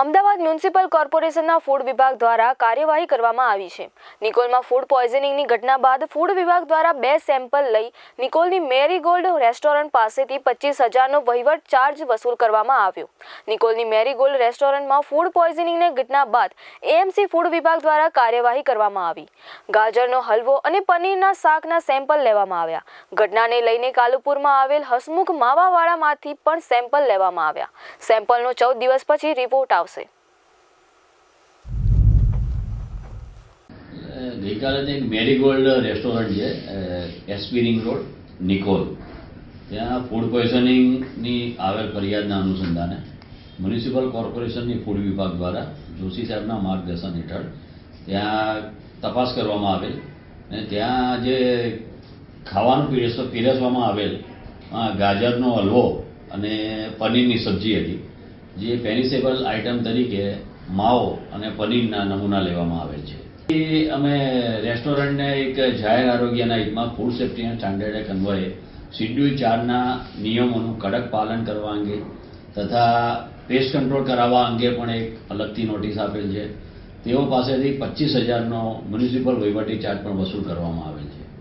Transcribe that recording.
Ahmedabad municipal કોર્પોરેશનના food વિભાગ દ્વારા કાર્યવાહી કરવામાં આવી છે. નિકોલમાં ફૂડ પોઈઝનિંગની ઘટના બાદ ફૂડ વિભાગ દ્વારા બે સેમ્પલ લઈ નિકોલની મેરીગોલ્ડ રેસ્ટોરન્ટ પાસેથી પચીસ હજારનો વહીવટ ચાર્જ વસૂલ કરવામાં આવ્યો. નિકોલની મેરીગોલ્ડ રેસ્ટોરન્ટમાં ફૂડ પોઈઝનિંગની ઘટના બાદ એએમસી ફૂડ વિભાગ દ્વારા કાર્યવાહી કરવામાં આવી. ગાજરનો હલવો અને પનીરના શાકના સેમ્પલ લેવામાં આવ્યા. ઘટનાને લઈને કાલુપુરમાં આવેલ હસમુખ માવાવાળામાંથી પણ સેમ્પલ લેવામાં આવ્યા. સેમ્પલનો ચૌદ દિવસ પછી રિપોર્ટ આવશે. ગઈકાલે એક મેરીગોલ્ડ રેસ્ટોરન્ટ છે એસપી રોડ, નિકોલ. ત્યાં ફૂડ પોઈઝનિંગની આવેલ ફરિયાદના અનુસંધાને મ્યુનિસિપલ કોર્પોરેશનની ફૂડ વિભાગ દ્વારા જોશી સાહેબના માર્ગદર્શન હેઠળ ત્યાં તપાસ કરવામાં આવેલ અને ત્યાં જે ખાવાનું પીરસ, પીરસવામાં આવેલ ગાજરનો હલવો અને પનીરની સબ્જી હતી જે પેનિસેબલ આઇટમ તરીકે માવો અને પનીરના નમૂના લેવામાં આવેલ છે. એ અમે રેસ્ટોરન્ટને એક જાહેર આરોગ્યના હિતમાં food safety and standard act અન્વયે શિડ્યુલ ચારના નિયમોનું કડક પાલન કરવા અંગે તથા પેસ્ટ કંટ્રોલ કરાવવા અંગે પણ એક અલગથી નોટિસ આપેલ છે. તેઓ પાસેથી પચીસ હજારનો મ્યુનિસિપલ વહીવટી ચાર્જ પણ વસૂલ કરવામાં આવેલ છે.